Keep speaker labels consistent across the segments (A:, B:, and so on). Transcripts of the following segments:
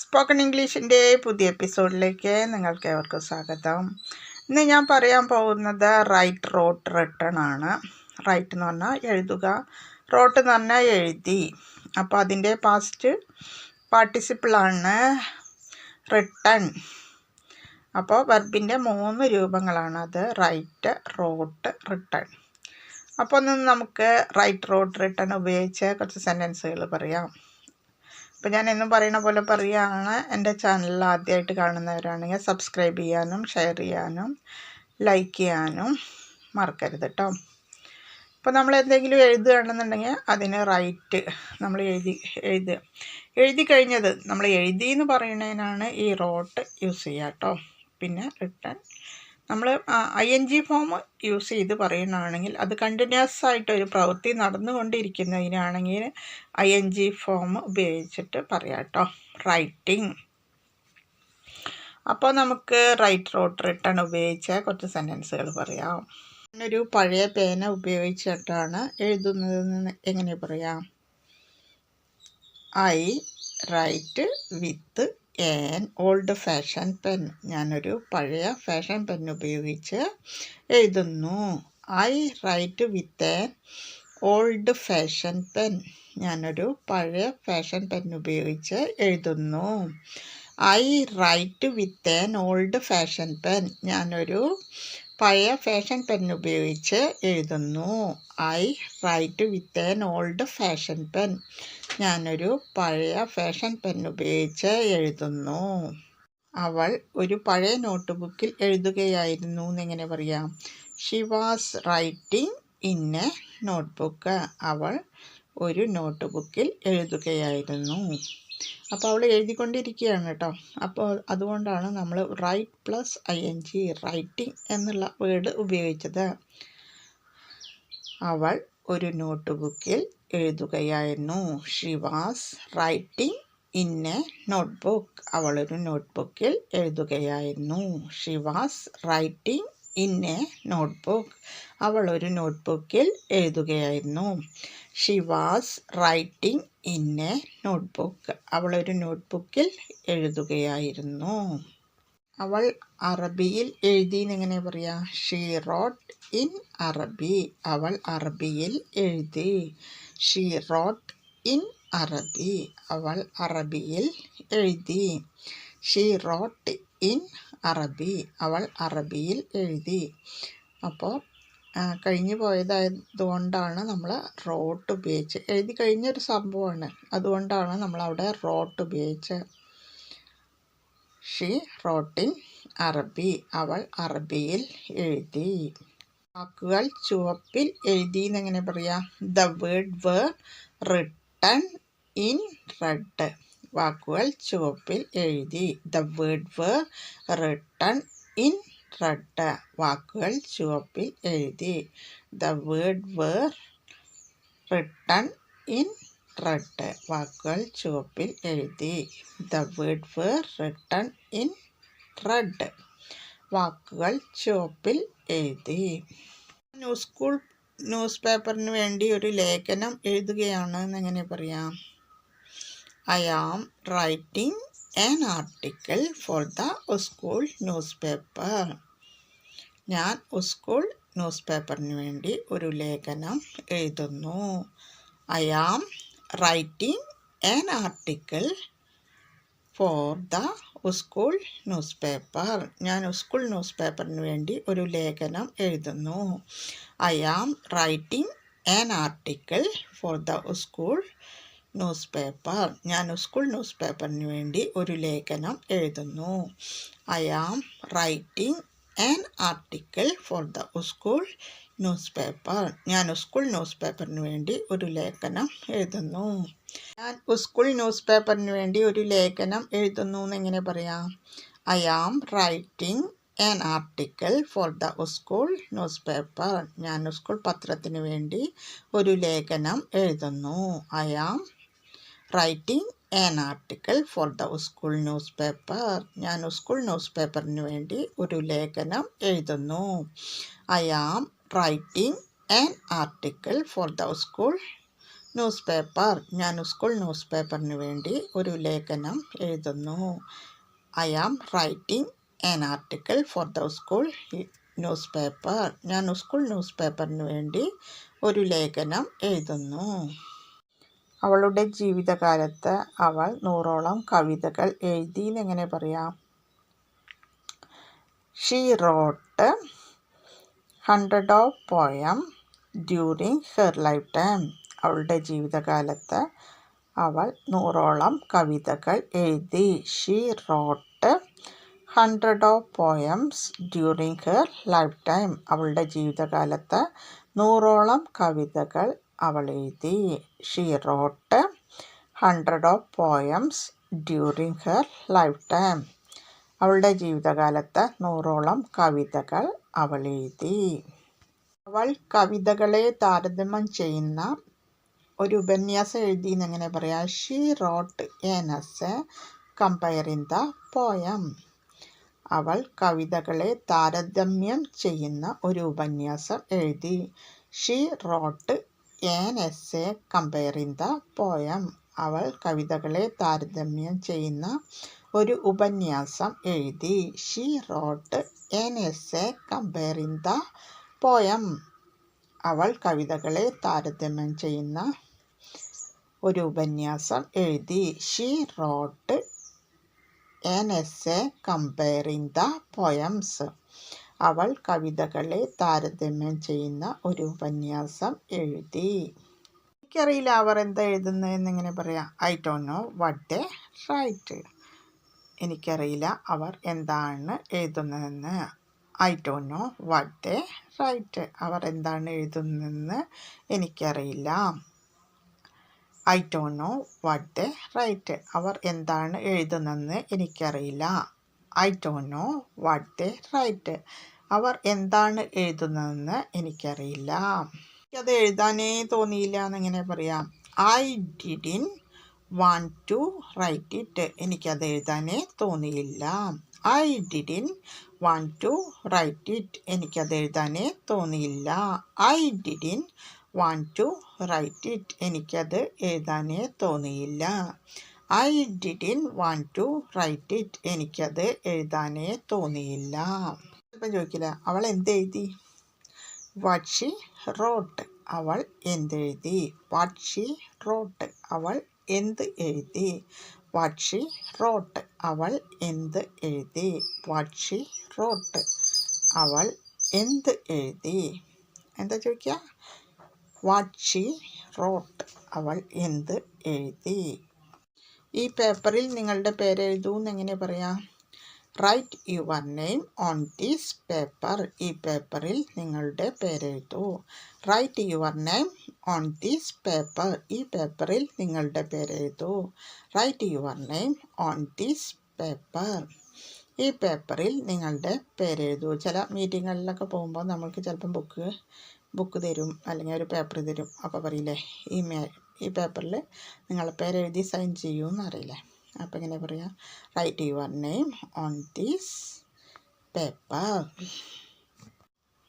A: Spoken ഇംഗ്ലീഷിന്റെ പുതിയ എപ്പിസോഡിലേക്ക് നിങ്ങൾക്ക് ഏവർക്കും സ്വാഗതം. ഇന്ന് ഞാൻ പറയാൻ പോകുന്നത് റൈറ്റ് റോട്ട് റിട്ടേൺ ആണ്. റൈറ്റ് എന്ന് പറഞ്ഞാൽ എഴുതുക റോട്ട് എന്ന് പറഞ്ഞാൽ എഴുതി. അപ്പോൾ അതിന്റെ പാസ്റ്റ് പാർട്ടിസിപ്പിളാണ് റിട്ടൺ അപ്പോൾ വെർബിന്റെ മൂന്ന് രൂപങ്ങളാണ് അത് റൈറ്റ് റോട്ട് റിട്ടൺ അപ്പോൾ ഒന്ന് നമുക്ക് റൈറ്റ് റോട്ട് റിട്ടൺ ഉപയോഗിച്ച് കുറച്ച് സെന്റൻസുകൾ പറയാം. അപ്പോൾ ഞാൻ എന്നും പറയുന്ന പോലെ പറയുകയാണ് എന്റെ ചാനൽ ആദ്യമായിട്ട് കാണുന്നവരാണെങ്കിൽ സബ്സ്ക്രൈബ് ചെയ്യാനും ഷെയർ ചെയ്യാനും ലൈക്ക് ചെയ്യാനും മറക്കരുത് കേട്ടോ ഇപ്പോൾ നമ്മൾ എന്തെങ്കിലും എഴുതുകയാണെന്നുണ്ടെങ്കിൽ അതിന് റൈറ്റ് നമ്മൾ എഴുതി എഴുതുക. എഴുതി കഴിഞ്ഞത് നമ്മൾ എഴുതി എന്ന് പറയുന്നതിനാണ് ഈ റോട്ട് യൂസ് ചെയ്യുക കേട്ടോ പിന്നെ റിട്ടേൺ നമ്മൾ I N G form use ചെയ്ത് പറയുന്നതാണെങ്കിൽ അത് കണ്ടിന്യൂസ് ആയിട്ട് ഒരു പ്രവൃത്തി നടന്നുകൊണ്ടിരിക്കുന്നതിനാണെങ്കിൽ ഐ എൻ ജി ഫോം ഉപയോഗിച്ചിട്ട് പറയാം കേട്ടോ റൈറ്റിംഗ് അപ്പോൾ നമുക്ക് റൈറ്റ് റോട്ട് റിട്ടേൺ ഉപയോഗിച്ച കുറച്ച് സെന്റൻസുകൾ പറയാം. ഒരു പഴയ പേന ഉപയോഗിച്ചിട്ടാണ് എഴുതുന്നതെന്ന് എങ്ങനെ പറയാം? I write with an old fashion pen ഞാനൊരു പഴയ ഫാഷൻ പെൻ ഉപയോഗിച്ച് എഴുതുന്നു. I write with a old fashion pen ഞാനൊരു പഴയ ഫാഷൻ പെൻ ഉപയോഗിച്ച് എഴുതുന്നു. I write with an old fashion pen ഞാനൊരു പഴയ ഫാഷൻ പെൻ ഉപയോഗിച്ച് എഴുതുന്നു. I write with an old fashion pen ഞാനൊരു പഴയ ഫാഷൻ പെൻ ഉപയോഗിച്ച് എഴുതുന്നു. അവൾ ഒരു പഴയ നോട്ട് ബുക്കിൽ എഴുതുകയായിരുന്നു എന്നെങ്ങനെ പറയാം? She was writing in a notebook അവൾ ഒരു നോട്ട് ബുക്കിൽ എഴുതുകയായിരുന്നു. അപ്പോൾ അവൾ എഴുതിക്കൊണ്ടിരിക്കുകയാണ് കേട്ടോ. അപ്പോൾ അതുകൊണ്ടാണ് നമ്മൾ write plus I N G writing എന്നുള്ള വേർഡ് ഉപയോഗിച്ചത്. അവൾ ഒരു നോട്ട് ബുക്കിൽ എഴുതുകയായിരുന്നു she was writing in a notebook അവളൊരു നോട്ട്ബുക്കിൽ എഴുതുകയായിരുന്നു. She was writing a notebook അവൾ ഒരു നോട്ട്ബുക്കിൽ എഴുതുകയായിരുന്നു. She was writing a notebook അവൾ ഒരു നോട്ട്ബുക്കിൽ എഴുതുകയായിരുന്നു. അവൾ അറബിയിൽ എഴുതി എന്നെങ്ങനെ പറയാ? ഷീ റോട്ട് ഇൻ അറബി അവൾ അറബിയിൽ എഴുതി. ഷീ റോട്ട് ഇൻ അറബി അവൾ അറബിയിൽ എഴുതി. ഷീ റോട്ട് ഇൻ അറബി അവൾ അറബിയിൽ എഴുതി. അപ്പോൾ കഴിഞ്ഞു പോയതായതുകൊണ്ടാണ് നമ്മൾ റോട്ട് ഉപയോഗിച്ച് എഴുതി കഴിഞ്ഞൊരു സംഭവമാണ്. അതുകൊണ്ടാണ് നമ്മൾ അവിടെ റോട്ട് ഉപയോഗിച്ച്. ഷീ റോട്ടിൻ അറബി അവൾ അറബിയിൽ എഴുതി. വാക്കുകൾ ചുവപ്പിൽ എഴുതി എന്നെങ്ങനെ പറയാം? The word were written in red വാക്കുകൾ ചുവപ്പിൽ എഴുതി. The word were written in red വാക്കുകൾ ചുവപ്പിൽ എഴുതി. The word were written in red വാക്കുകൾ ചുവപ്പിൽ എഴുതി. The word were written in red വാക്കുകൾ ചുവപ്പിൽ എഴുതി. ന്യൂസ് സ്കൂൾ ന്യൂസ് പേപ്പറിന് വേണ്ടി ഒരു ലേഖനം എഴുതുകയാണ് എന്നെങ്ങനെ പറയാം? I am writing an article for the school newspaper ഞാൻ സ്കൂൾ ന്യൂസ് പേപ്പറിന് വേണ്ടി ഒരു ലേഖനം എഴുതുന്നു. I am writing an article for the school newspaper ഞാൻ സ്കൂൾ ന്യൂസ് പേപ്പറിന് വേണ്ടി ഒരു ലേഖനം എഴുതുന്നു. I am writing an article for the school newspaper ഞാൻ സ്കൂൾ ന്യൂസ് പേപ്പറിന് വേണ്ടി ഒരു ലേഖനം എഴുതുന്നു. I am writing an article for the school newspaper ഞാൻ സ്കൂൾ ന്യൂസ് പേപ്പറിന് വേണ്ടി ഒരു ലേഖനം എഴുതുന്നു. ഞാൻ സ്കൂൾ ന്യൂസ് പേപ്പറിന് വേണ്ടി ഒരു ലേഖനം എഴുതുന്നു എന്ന് എങ്ങനെ പറയാം? I am writing an article for the school newspaper ഞാൻ സ്കൂൾ പത്രത്തിന് വേണ്ടി ഒരു ലേഖനം എഴുതുന്നു. I am writing an article for the school newspaper ഞാൻ സ്കൂൾ ന്യൂസ് പേപ്പറിന് വേണ്ടി ഒരു ലേഖനം എഴുതുന്നു. I am writing an article for the school newspaper ഞാൻ സ്കൂൾ ന്യൂസ് പേപ്പറിന് വേണ്ടി ഒരു ലേഖനം എഴുതുന്നു. I am writing an article for the school newspaper ഞാൻ സ്കൂൾ ന്യൂസ് പേപ്പറിന് വേണ്ടി ഒരു ലേഖനം എഴുതുന്നു. അവളുടെ ജീവിതകാലത്ത് അവൾ നൂറോളം കവിതകൾ എഴുതി എന്നെങ്ങനെ പറയാം? She wrote hundred of poem during her lifetime അവളുടെ ജീവിതകാലത്ത് അവൾ നൂറോളം കവിതകൾ എഴുതി. She wrote hundred of poems during her lifetime അവളുടെ ജീവിതകാലത്ത് നൂറോളം കവിതകൾ അവൾ എഴുതി she wrote hundred of poems during her lifetime അവളുടെ ജീവിതകാലത്ത് നൂറോളം കവിതകൾ അവൾ എഴുതി അവൾ കവിതകളെ താരതമ്യം ചെയ്യുന്ന ഒരു ഉപന്യാസം എഴുതി എന്നെങ്ങനെ പറയാം? She wrote an essay comparing the poem അവൾ കവിതകളെ താരതമ്യം ചെയ്യുന്ന ഒരു ഉപന്യാസം എഴുതി. She wrote an essay comparing the poem അവൾ കവിതകളെ താരതമ്യം ചെയ്യുന്ന ഒരു ഉപന്യാസം എഴുതി. She wrote an essay comparing the poem അവൾ കവിതകളെ താരതമ്യം ചെയ്യുന്ന ഒരു ഉപന്യാസം എഴുതി. She wrote an essay comparing the poems അവൾ കവിതകളെ താരതമ്യം ചെയ്യുന്ന ഒരു ഉപന്യാസം എഴുതി. എനിക്കറിയില്ല അവർ എന്താ എഴുതുന്നതെന്ന് ഇങ്ങനെ പറയാം. I don't know what they write എനിക്കറിയില്ല അവർ എന്താണ് എഴുതുന്നതെന്ന്. I don't know what they write അവർ എന്താണ് എഴുതുന്നതെന്ന് എനിക്കറിയില്ല. I don't know what they write അവർ എന്താണ് എഴുതുന്നതെന്ന് എനിക്കറിയില്ല. I don't know what they write അവർ എന്താണ് എഴുതുന്നതെന്ന് എനിക്കറിയില്ല. എനിക്കത് എഴുതാനേ തോന്നിയില്ല എന്നിങ്ങനെ പറയാം. I didn't want to write it എനിക്കത് എഴുതാനേ തോന്നിയില്ല. I didn't want to write it എനിക്കത് എഴുതാനേ തോന്നിയില്ല. I didn't want to write it എനിക്കത് എഴുതാനേ തോന്നിയില്ല. I didn't want to write it എനിക്കത് എഴുതാനേ തോന്നിയില്ല. ചിലപ്പം ചോദിക്കില്ല അവൾ എന്തെഴുതി വാട്ട് ഷി റോട്ട് അവൾ എന്തെഴുതി വാട്ട് ഷി റോട്ട് അവൾ എന്ത് എഴുതി? വാട്ട് ഷി റോട്ട് അവൾ എന്ത് എഴുതി? വാട്ട് ഷി റോട്ട് അവൾ എന്ത് എഴുതി? എന്താ ചോദിക്കുക? വാട്ട് ഷി റോട്ട് അവൾ എന്ത് എഴുതി? ഈ പേപ്പറിൽ നിങ്ങളുടെ പേര് എഴുതൂ എന്നെങ്ങനെ പറയാം? Write your name on this paper ഈ പേപ്പറിൽ നിങ്ങളുടെ പേരെഴുതൂ write your name on this paper ഈ പേപ്പറിൽ നിങ്ങളുടെ പേരെഴുതൂ write your name on this paper ഈ പേപ്പറിൽ നിങ്ങളുടെ പേരെഴുതൂ ചില മീറ്റിങ്ങുകളിലൊക്കെ പോകുമ്പോൾ നമ്മൾക്ക് ചിലപ്പം ബുക്ക് ബുക്ക് തരും. അല്ലെങ്കിൽ ഒരു പേപ്പർ തരും. അപ്പോൾ പറയില്ലേ? ഈ ഈ പേപ്പറിൽ നിങ്ങളെ പേര് എഴുതി സൈൻ ചെയ്യൂ എന്നറിയില്ലേ അപ്പോൾ എങ്ങനെ പറയാം? Write your name on these paper.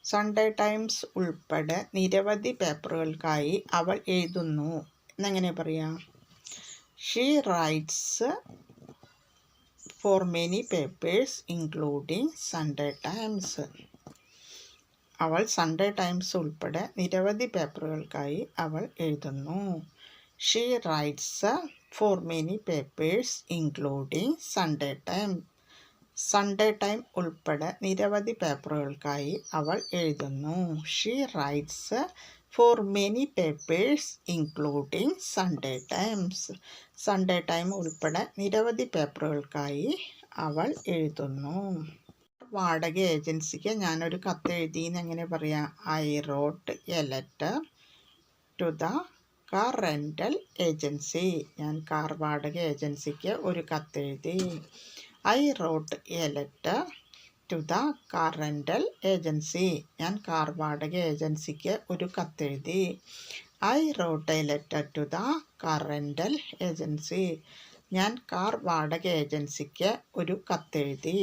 A: Sunday Times ഉൾപ്പെടെ നിരവധി പേപ്പറുകൾക്കായി അവൾ എഴുതുന്നു. എന്നെങ്ങനെ പറയാം? She writes for many papers including Sunday Times അവൾ സൺഡേ ടൈംസ് ഉൾപ്പെടെ നിരവധി പേപ്പറുകൾക്കായി അവൾ എഴുതുന്നു. She writes for many papers including Sunday Time Sunday Time ഉൾപ്പെടെ നിരവധി പേപ്പറുകൾക്കായി അവൾ എഴുതുന്നു. She writes for many papers including Sunday Times Sunday Time ഉൾപ്പെടെ നിരവധി പേപ്പറുകൾക്കായി അവൾ എഴുതുന്നു. വാടക ഏജൻസിക്ക് ഞാനൊരു കത്ത് എഴുതിയെന്ന് എങ്ങനെ പറയാം? I wrote a letter to the car rental agency ഞാൻ കാർ വാടക ഏജൻസിക്ക് ഒരു കത്തെഴുതി. I wrote a letter to the car rental agency ഞാൻ കാർ വാടക ഏജൻസിക്ക് ഒരു കത്തെഴുതി. I wrote a letter to the car rental agency ഞാൻ കാർ വാടക ഏജൻസിക്ക് ഒരു കത്തെഴുതി.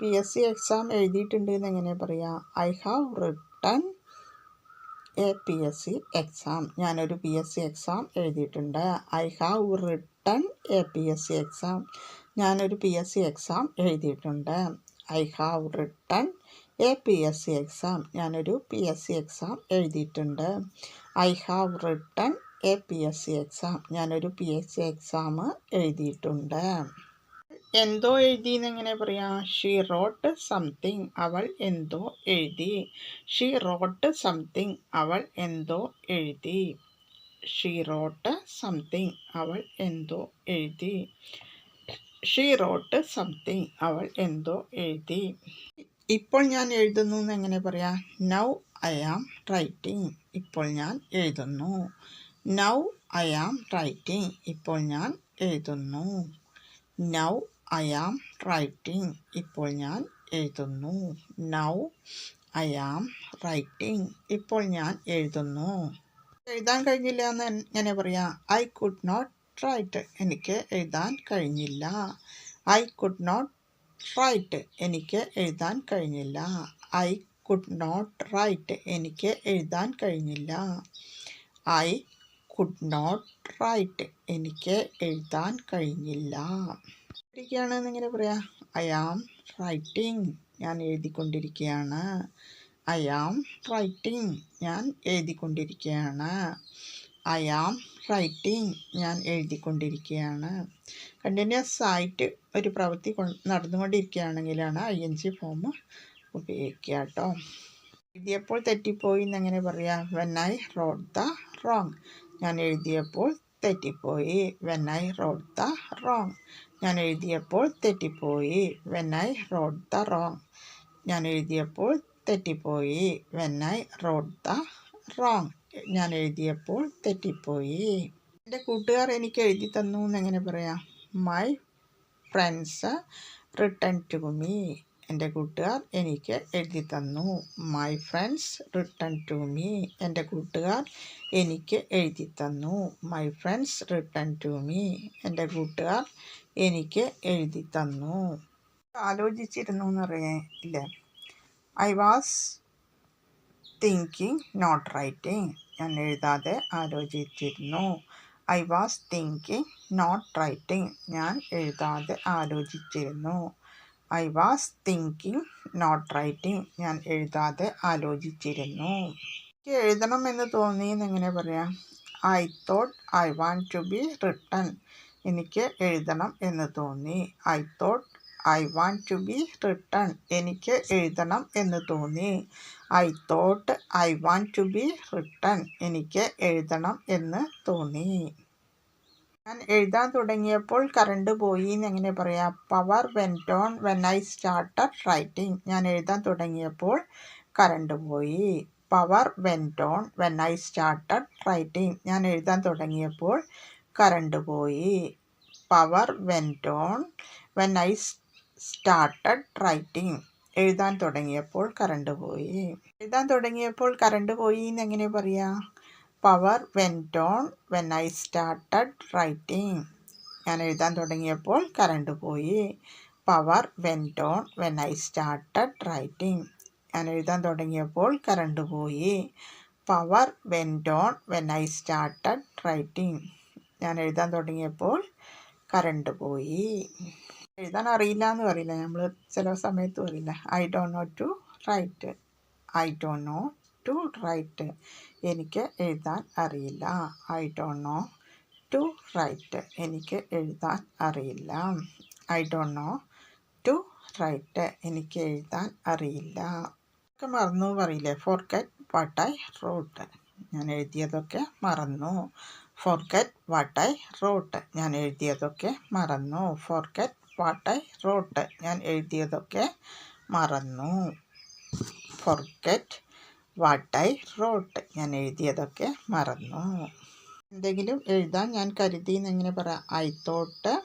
A: പി എസ് സി എക്സാം എഴുതിയിട്ടുണ്ട് എന്ന് എങ്ങനെ പറയാം? I have written a P S C exam ഞാനൊരു പി എസ് സി എക്സാം എഴുതിയിട്ടുണ്ട്. I have written a P S C exam ഞാനൊരു പി എസ് സി എക്സാം എഴുതിയിട്ടുണ്ട്. I have written a P S C exam ഞാനൊരു P S C exam എഴുതിയിട്ടുണ്ട്. I have written a P S C exam ഞാനൊരു P S C exam എഴുതിയിട്ടുണ്ട്. എന്തോ എഴുതി എന്നെങ്ങനെ പറയാം? ഷീ റോട്ട് സംതിങ് അവൾ എന്തോ എഴുതി. ഷീ റോട്ട് സംതിങ് അവൾ എന്തോ എഴുതി. ഷീ റോട്ട് സംതിങ് അവൾ എന്തോ എഴുതി. ഷീ റോട്ട് സംതിങ് അവൾ എന്തോ എഴുതി. ഇപ്പോൾ ഞാൻ എഴുതുന്നു എന്നെങ്ങനെ പറയാം? നൗ ഐ ആം റൈറ്റിംഗ് ഇപ്പോൾ ഞാൻ എഴുതുന്നു. നൗ ഐ ആം റൈറ്റിംഗ് ഇപ്പോൾ ഞാൻ എഴുതുന്നു. നൗ ഐ ആം റൈറ്റിംഗ് ഇപ്പോൾ ഞാൻ എഴുതുന്നു. നൗ ഐ ആം റൈറ്റിംഗ് ഇപ്പോൾ ഞാൻ എഴുതുന്നു. എഴുതാൻ കഴിഞ്ഞില്ല എന്ന് എങ്ങനെ പറയാം? ഐ കുഡ് നോട്ട് റൈറ്റ് എനിക്ക് എഴുതാൻ കഴിഞ്ഞില്ല. ഐ കുഡ് നോട്ട് റൈറ്റ് എനിക്ക് എഴുതാൻ കഴിഞ്ഞില്ല. ഐ കുഡ് നോട്ട് റൈറ്റ് എനിക്ക് എഴുതാൻ കഴിഞ്ഞില്ല. ഐ കുഡ് നോട്ട് റൈറ്റ് എനിക്ക് എഴുതാൻ കഴിഞ്ഞില്ല. എഴുതിക്കൊണ്ടിരിക്കുകയാണ് എന്നിങ്ങനെ പറയാം. ഐ ആം റൈറ്റിംഗ് ഞാൻ എഴുതിക്കൊണ്ടിരിക്കുകയാണ്. ഐ ആം റൈറ്റിംഗ് ഞാൻ എഴുതിക്കൊണ്ടിരിക്കുകയാണ്. ഐ ആം റൈറ്റിംഗ് ഞാൻ എഴുതിക്കൊണ്ടിരിക്കുകയാണ്. കണ്ടിന്യൂസ് ആയിട്ട് ഒരു പ്രവൃത്തി നടന്നുകൊണ്ടിരിക്കുകയാണെങ്കിലാണ് ഐ എൻ ജി ഫോം ഉപയോഗിക്കുക കേട്ടോ. എഴുതിയപ്പോൾ തെറ്റിപ്പോയി എന്നെങ്ങനെ പറയാം. When I wrote the wrong ഞാൻ എഴുതിയപ്പോൾ തെറ്റിപ്പോയി. When I wrote the wrong ഞാൻ എഴുതിയപ്പോൾ തെറ്റിപ്പോയി. When I wrote the wrong ഞാൻ എഴുതിയപ്പോൾ തെറ്റിപ്പോയി. When I wrote the wrong ഞാൻ എഴുതിയപ്പോൾ തെറ്റിപ്പോയി. എന്റെ കൂട്ടുകാർ എനിക്ക് എഴുതി തന്നു എന്നെങ്ങനെ പറയാം? My friends written to me എന്റെ കൂട്ടുകാർ എനിക്ക് എഴുതി തന്നു. My friends written to me എന്റെ കൂട്ടുകാർ എനിക്ക് എഴുതി തന്നു. My friends written to me എന്റെ കൂട്ടുകാർ എനിക്ക് എഴുതി തന്നു. ആലോചിച്ചിരുന്നു എന്ന് ഇല്ല I was thinking not writing ഞാൻ എഴുതാതെ ആലോചിച്ചിരുന്നു. I was thinking not writing ഞാൻ എഴുതാതെ ആലോചിച്ചിരുന്നു. I was thinking not writing ഞാൻ എഴുതാതെ ആലോചിച്ചിരുന്നു. എനിക്ക് എഴുതണം എന്ന് തോന്നി എന്നെങ്ങനെ പറയാം? I thought I want to be written എനിക്ക് എഴുതണം എന്ന് തോന്നി. I thought I want to be written എനിക്ക് എഴുതണം എന്ന് തോന്നി. I thought I want to be written എനിക്ക് എഴുതണം എന്ന് തോന്നി. ഞാൻ എഴുതാൻ തുടങ്ങിയപ്പോൾ കറണ്ട് പോയി എന്ന് എങ്ങനെ പറയാം? Power went on when I started writing ഞാൻ എഴുതാൻ തുടങ്ങിയപ്പോൾ കറണ്ട് പോയി. Power went on when I started writing ഞാൻ എഴുതാൻ തുടങ്ങിയപ്പോൾ കറണ്ട് പോയി. Power went on when I started writing എഴുതാൻ തുടങ്ങിയപ്പോൾ കറണ്ട് പോയി. എഴുതാൻ തുടങ്ങിയപ്പോൾ കറണ്ട് പോയി എന്ന് എങ്ങനെ പറയാം? Power went on when I started writing ഞാൻ എഴുതാൻ തുടങ്ങിയപ്പോൾ കറണ്ട് പോയി. Power went on when I started writing ഞാൻ എഴുതാൻ തുടങ്ങിയപ്പോൾ കറണ്ട് പോയി. Power went on when I started writing ഞാൻ എഴുതാൻ തുടങ്ങിയപ്പോൾ കറണ്ട് പോയി. എഴുതാൻ അറിയില്ല എന്ന് പറയില്ല. നമ്മൾ ചില സമയത്ത് പറയില്ല. I don't know to write I don't know to write എനിക്ക് എഴുതാൻ അറിയില്ല. I don't know to write എനിക്ക് എഴുതാൻ അറിയില്ല. I don't know to write എനിക്ക് എഴുതാൻ അറിയില്ല. ഒക്കെ മറന്നു പറയില്ലേ? ഫോർഗെറ്റ് വാട്ട് ഐ റോട്ട് ഞാൻ എഴുതിയതൊക്കെ മറന്നു. ഫോർഗെറ്റ് വാട്ട് ഐ റോട്ട് ഞാൻ എഴുതിയതൊക്കെ മറന്നു. ഫോർഗെറ്റ് വാട്ട് ഐ റോട്ട് ഞാൻ എഴുതിയതൊക്കെ മറന്നു. Forget what I wrote. ഞാൻ എഴുതിയതൊക്കെ മറന്നു. എന്തെങ്കിലും എഴുതാൻ ഞാൻ കരുതി എന്നെങ്ങനെ പറയാം. I thought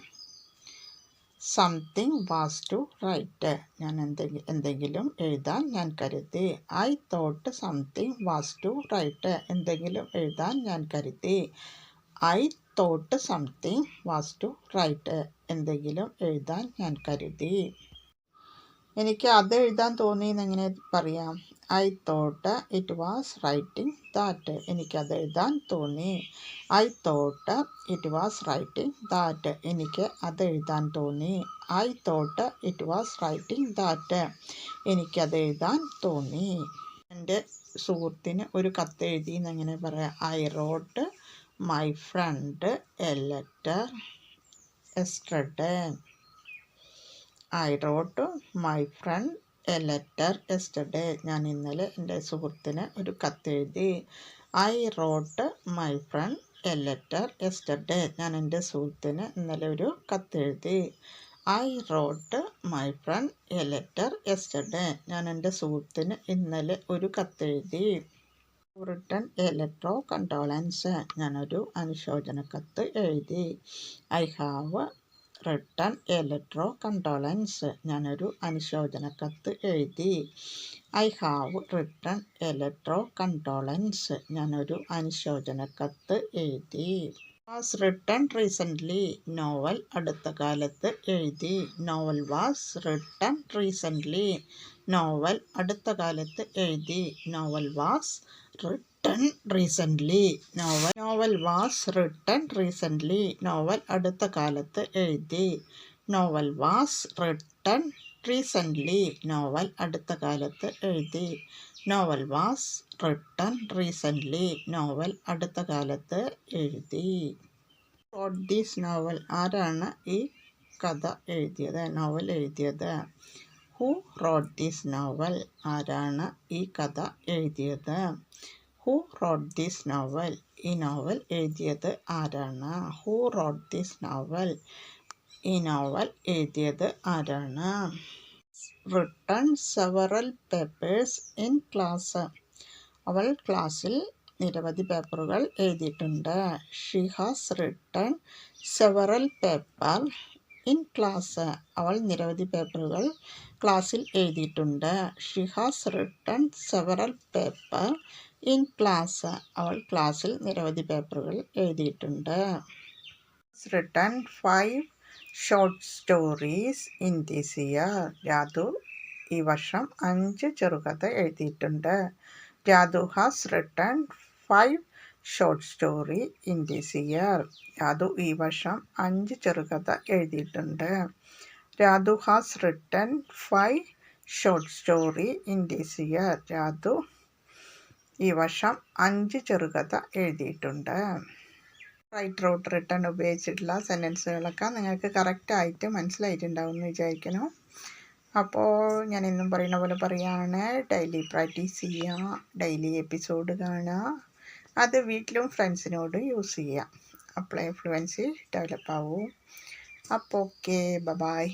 A: something was to write. ഞാൻ എന്തെങ്കിലും എന്തെങ്കിലും എഴുതാൻ ഞാൻ കരുതി. I thought something was to write. എന്തെങ്കിലും എഴുതാൻ ഞാൻ കരുതി. I thought something was to write. എന്തെങ്കിലും എഴുതാൻ ഞാൻ കരുതി. എനിക്ക് അത് എഴുതാൻ തോന്നി എന്നെങ്ങനെ പറയാം. I thought it was writing that എനിക്കത് എഴുതാൻ തോന്നി. I thought it was writing that എനിക്ക് അത് എഴുതാൻ തോന്നി. I thought it was writing that എനിക്കത് എഴുതാൻ തോന്നി. എന്റെ സുഹൃത്തിന് ഒരു കത്ത് എഴുതി എന്നെങ്ങനെ പറയാം. I wrote my friend a letter yesterday I wrote my friend a letter yesterday ഞാൻ ഇന്നലെ എന്റെ സുഹൃത്തിന് ഒരു കത്തെഴുതി. I wrote my friend a letter yesterday ഞാൻ എന്റെ സുഹൃത്തിന് ഇന്നലെ ഒരു കത്തെഴുതി. I wrote my friend a letter yesterday ഞാൻ എന്റെ സുഹൃത്തിന് ഇന്നലെ ഒരു കത്തെഴുതി. Written a letter of condolence ഞാനൊരു അനുശോചന കത്ത് എഴുതി. I have written of condolence ഞാനൊരു അനുശോചന കത്ത് എഴുതി. I have written of condolence ഞാനൊരു അനുശോചന കത്ത് എഴുതി. വാസ് റിട്ടൺ റീസെന്റ്ലി നോവൽ അടുത്ത കാലത്ത് എഴുതി. Novel was written recently novel അടുത്ത കാലത്ത് എഴുതി. Novel was written recently novel novel was written recently novel അടുത്ത കാലത്ത് എഴുതി. Novel was written recently novel അടുത്ത കാലത്ത് എഴുതി. Novel was written recently novel അടുത്ത കാലത്ത് എഴുതി. റോട്ട് ദീസ് നോവൽ ആരാണ് ഈ കഥ എഴുതിയത്? നോവൽ എഴുതിയത്. ഹു റോഡ് ദീസ് നോവൽ ആരാണ് ഈ കഥ എഴുതിയത്? ഹു റോഡ് ദിസ് നോവൽ ഈ നോവൽ എഴുതിയത് ആരാണ്? ഹു റോഡ് ദിസ് നോവൽ ഈ നോവൽ എഴുതിയത് ആരാണ്? Written several papers in class അവൾ ക്ലാസ്സിൽ നിരവധി പേപ്പറുകൾ എഴുതിയിട്ടുണ്ട്. She has written several paper in class അവൾ നിരവധി പേപ്പറുകൾ ക്ലാസ്സിൽ എഴുതിയിട്ടുണ്ട്. She has written several paper in class അവൾ ക്ലാസ്സിൽ നിരവധി പേപ്പറുകൾ എഴുതിയിട്ടുണ്ട്. Written five short stories in this year Radhu ഈ വർഷം അഞ്ച് ചെറുകഥ എഴുതിയിട്ടുണ്ട്. Radhu has written five short story in this year Radhu ഈ വർഷം അഞ്ച് ചെറുകഥ എഴുതിയിട്ടുണ്ട്. Radhu has written five short story in this year Radhu ഈ വർഷം അഞ്ച് ചെറുകഥ എഴുതിയിട്ടുണ്ട്. റൈറ്റ് റൗട്ട് റിട്ടേൺ ഉപയോഗിച്ചിട്ടുള്ള സെന്റൻസുകളൊക്കെ നിങ്ങൾക്ക് കറക്റ്റായിട്ട് മനസ്സിലായിട്ടുണ്ടാവും എന്ന് വിചാരിക്കുന്നു. അപ്പോൾ ഞാൻ എന്നും പറയുന്ന പോലെ പറയുകയാണ് ഡെയിലി പ്രാക്ടീസ് ചെയ്യുക ഡെയിലി എപ്പിസോഡ് കാണുക അത് വീട്ടിലും ഫ്രണ്ട്സിനോട് യൂസ് ചെയ്യുക. അപ്ലൈ ഫ്ലുവൻസി ഡെവലപ്പ് ആവും. അപ്പോൾ ഓക്കെ ബബായ്